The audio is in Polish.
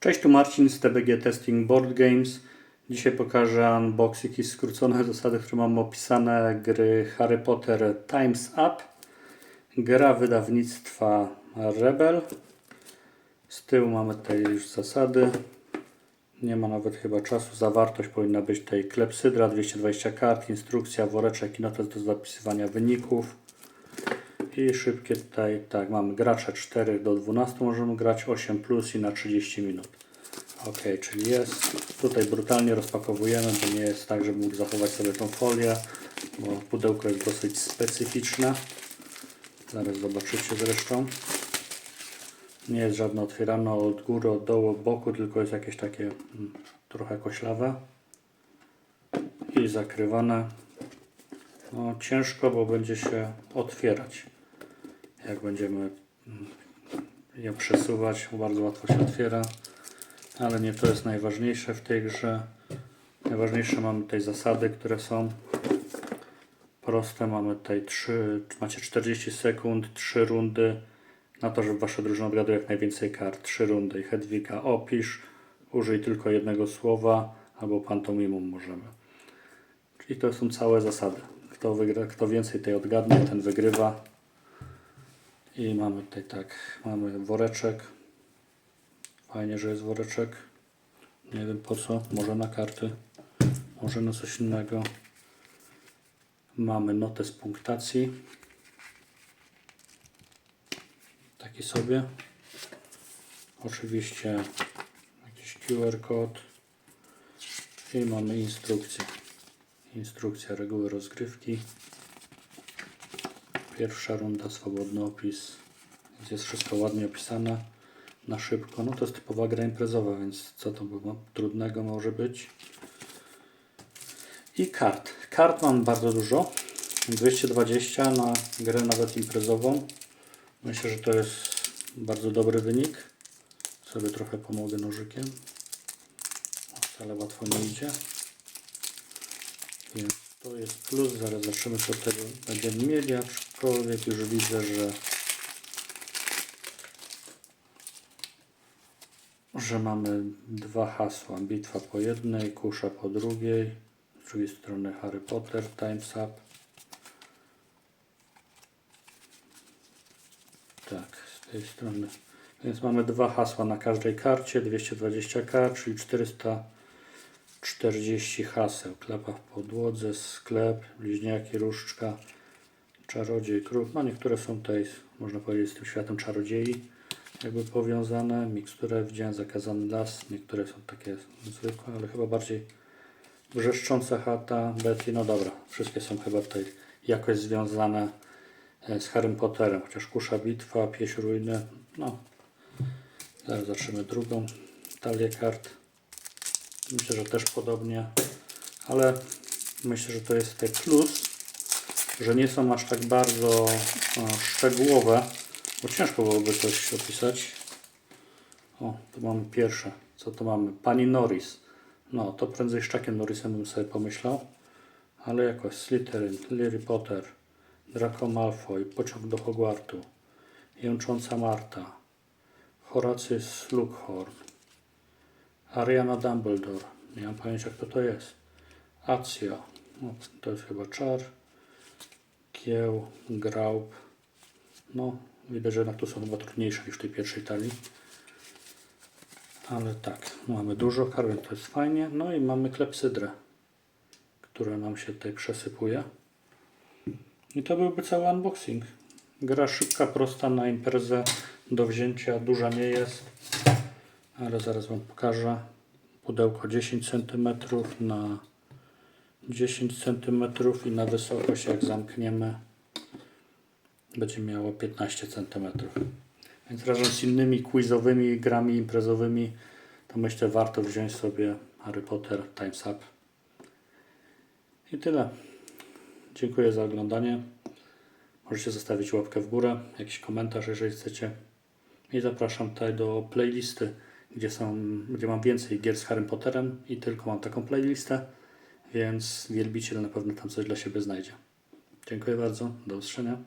Cześć, tu Marcin z TBG Testing Board Games. Dzisiaj pokażę unboxing i skrócone zasady, które mam opisane gry Harry Potter Times Up. Gra wydawnictwa Rebel. Z tyłu mamy tutaj już zasady. Nie ma nawet chyba czasu. Zawartość powinna być tej klepsydra, 220 kart, instrukcja, woreczek i notes do zapisywania wyników. I szybkie tutaj, tak, mamy gracze 4 do 12 możemy grać, 8 plus i na 30 minut. Ok, czyli jest. Tutaj brutalnie rozpakowujemy, bo nie jest tak, żeby mógł zachować sobie tą folię, bo pudełko jest dosyć specyficzne. Zaraz zobaczycie zresztą. Nie jest żadne otwierane od góry, od dołu, od boku, tylko jest jakieś takie mm, trochę koślawe. I zakrywane. No, ciężko, bo będzie się otwierać. Jak będziemy je przesuwać, bardzo łatwo się otwiera. Ale nie to jest najważniejsze w tej grze. Najważniejsze mamy tutaj zasady, które są proste. Mamy tutaj 3, macie 40 sekund, 3 rundy na to, żeby wasza drużyna odgadła jak najwięcej kart. 3 rundy. Hedwiga opisz, użyj tylko jednego słowa albo pantomimum możemy. Czyli to są całe zasady. Kto, wygra, kto więcej tej odgadnie, ten wygrywa. I mamy tutaj tak, mamy woreczek. Fajnie, że jest woreczek. Nie wiem po co, może na karty, może na coś innego. Mamy notes punktacji. Taki sobie. Oczywiście jakiś QR kod. I mamy instrukcję. Instrukcja reguły rozgrywki. Pierwsza runda, swobodny opis. Więc jest wszystko ładnie opisane na szybko. No to jest typowa gra imprezowa, więc co to było trudnego może być. I kart. Kart mam bardzo dużo. 220 na grę nawet imprezową. Myślę, że to jest bardzo dobry wynik. Sobie trochę pomogę nożykiem. Wcale łatwo nie idzie. Więc to jest plus, zaraz zobaczymy co tego będziemy mieli, aczkolwiek już widzę, że że mamy dwa hasła, bitwa po jednej, kusza po drugiej, z drugiej strony Harry Potter, Time's Up. Tak, z tej strony. Więc mamy dwa hasła na każdej karcie, 220k, czyli 400 40 haseł. Klapa w podłodze, sklep, bliźniaki, różdżka, czarodziej, król. No niektóre są tutaj, można powiedzieć, z tym światem czarodziei jakby powiązane. Miksturę widziałem, zakazany las. Niektóre są takie zwykłe, ale chyba bardziej wrzeszcząca chata, Betty. No dobra, wszystkie są chyba tutaj jakoś związane e, z Harrym Potterem. Chociaż kusza bitwa, pieś ruiny. No, zaraz zaczniemy drugą talię kart. Myślę, że też podobnie, ale myślę, że to jest tutaj plus, że nie są aż tak bardzo e, szczegółowe, bo ciężko byłoby coś opisać. O, tu mamy pierwsze. Co tu mamy? Pani Norris. No, to prędzej Szczakiem Norrisem bym sobie pomyślał. Ale jakoś Slytherin, Harry Potter, Draco Malfoy, Pociąg do Hogwartu, Jęcząca Marta, Horacy Slughorn, Ariana Dumbledore. Nie mam pojęcia kto to jest. Acja. No, to jest chyba czar. Kieł, Graup. No, widać, że jednak tu są chyba trudniejsze niż w tej pierwszej talii. Ale tak, mamy dużo kar, więc to jest fajnie. No i mamy klepsydrę, która nam się tutaj przesypuje. I to byłby cały unboxing. Gra szybka, prosta na imprezę do wzięcia, duża nie jest, ale zaraz Wam pokażę. Pudełko 10 cm na 10 cm i na wysokość jak zamkniemy będzie miało 15 cm. Więc razem z innymi quizowymi grami imprezowymi to myślę warto wziąć sobie Harry Potter Time's Up. I tyle. Dziękuję za oglądanie. Możecie zostawić łapkę w górę, jakiś komentarz, jeżeli chcecie. I zapraszam tutaj do playlisty, gdzie, są, gdzie mam więcej gier z Harry Potterem i tylko mam taką playlistę, więc wielbiciel na pewno tam coś dla siebie znajdzie. Dziękuję bardzo. Do usłyszenia.